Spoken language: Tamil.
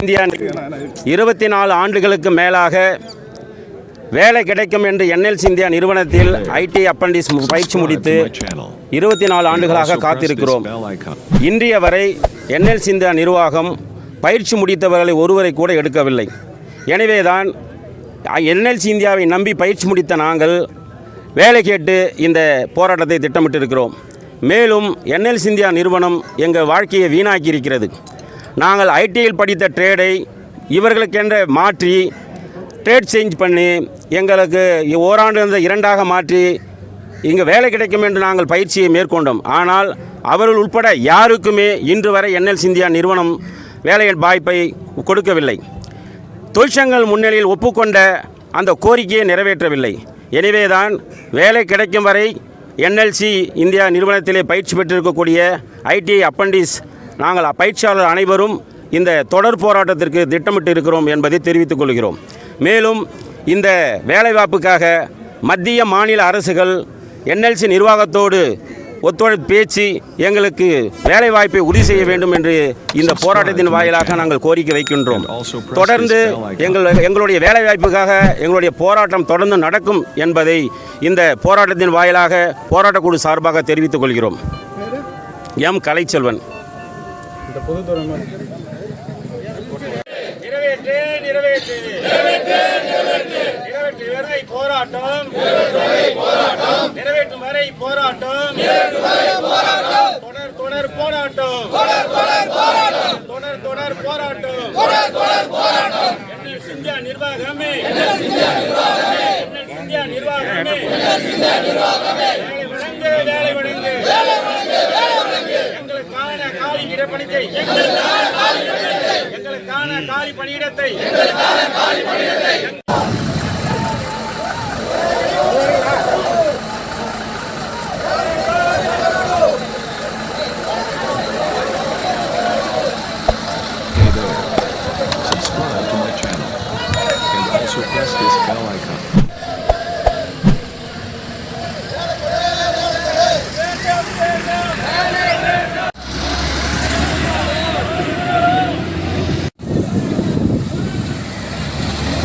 இந்தியா இருபத்தி நாலு ஆண்டுகளுக்கு மேலாக வேலை கிடைக்கும் என்று என்எல்சி இந்தியா நிறுவனத்தில் ஐடி அப்பண்டிஸ் பயிற்சி முடித்து இருபத்தி நாலு ஆண்டுகளாக காத்திருக்கிறோம். இன்றைய வரை என்எல்சி இந்தியா நிர்வாகம் பயிற்சி முடித்தவர்களை ஒருவரை கூட எடுக்கவில்லை. எனவேதான் என்எல்சி இந்தியாவை நம்பி பயிற்சி முடித்த நாங்கள் வேலை கேட்டு இந்த போராட்டத்தை திட்டமிட்டிருக்கிறோம். மேலும் என்எல்சி இந்தியா நிறுவனம் எங்கள் வாழ்க்கையை வீணாக்கி இருக்கிறது நாங்கள் ஐடியில் படித்த ட்ரேடை இவர்களுக்கென்ற மாற்றி ட்ரேட் சேஞ்ச் பண்ணி எங்களுக்கு ஓராண்டு இருந்த இரண்டாக மாற்றி இங்கே வேலை கிடைக்கும் என்று நாங்கள் பயிற்சியை மேற்கொண்டோம். ஆனால் அவர்கள் உட்பட யாருக்குமே இன்று வரை என்எல் இந்தியா நிறுவனம் வேலை வாய்ப்பை கொடுக்கவில்லை. தொழிற்சங்கங்கள் முன்னிலையில் ஒப்புக்கொண்ட அந்த கோரிக்கையை நிறைவேற்றவில்லை. எனவேதான் வேலை கிடைக்கும் வரை என்எல்சி இந்தியா நிறுவனத்திலே பயிற்சி பெற்றிருக்கக்கூடிய ஐடி அப்பண்டிஸ் நாங்கள் பயிற்சியாளர் அனைவரும் இந்த தொடர் போராட்டத்திற்கு திட்டமிட்டு இருக்கிறோம் என்பதை தெரிவித்துக் கொள்கிறோம். மேலும் இந்த வேலைவாய்ப்புக்காக மத்திய மாநில அரசுகள் என்எல்சி நிர்வாகத்தோடு ஒத்துழைப்பு பேச்சு எங்களுக்கு வேலைவாய்ப்பை உறுதி செய்ய வேண்டும் என்று இந்த போராட்டத்தின் வாயிலாக நாங்கள் கோரிக்கை வைக்கின்றோம். தொடர்ந்து எங்கள் எங்களுடைய வேலைவாய்ப்புக்காக எங்களுடைய போராட்டம் தொடர்ந்து நடக்கும் என்பதை இந்த போராட்டத்தின் வாயிலாக போராட்டக்குழு சார்பாக தெரிவித்துக் கொள்கிறோம். எம். கலைச்செல்வன். நிறைவேற்று நிறைவேற்று. நிறைவேற்று வரை போராட்டம். நிறைவேற்றும் வரை போராட்டம். தொடர் தொடர் போராட்டம். தொடர் தொடர் போராட்டம். சிந்தியா நிர்வாகமே. சிந்தியா நிர்வாகமே. வேலை வழங்கு வேலை வழங்கு எங்களுக்கான காலி இடப்பணிக்கை எங்களுக்கான காலி பணியிடத்தை Hey there. Subscribe to my channel. And also press the.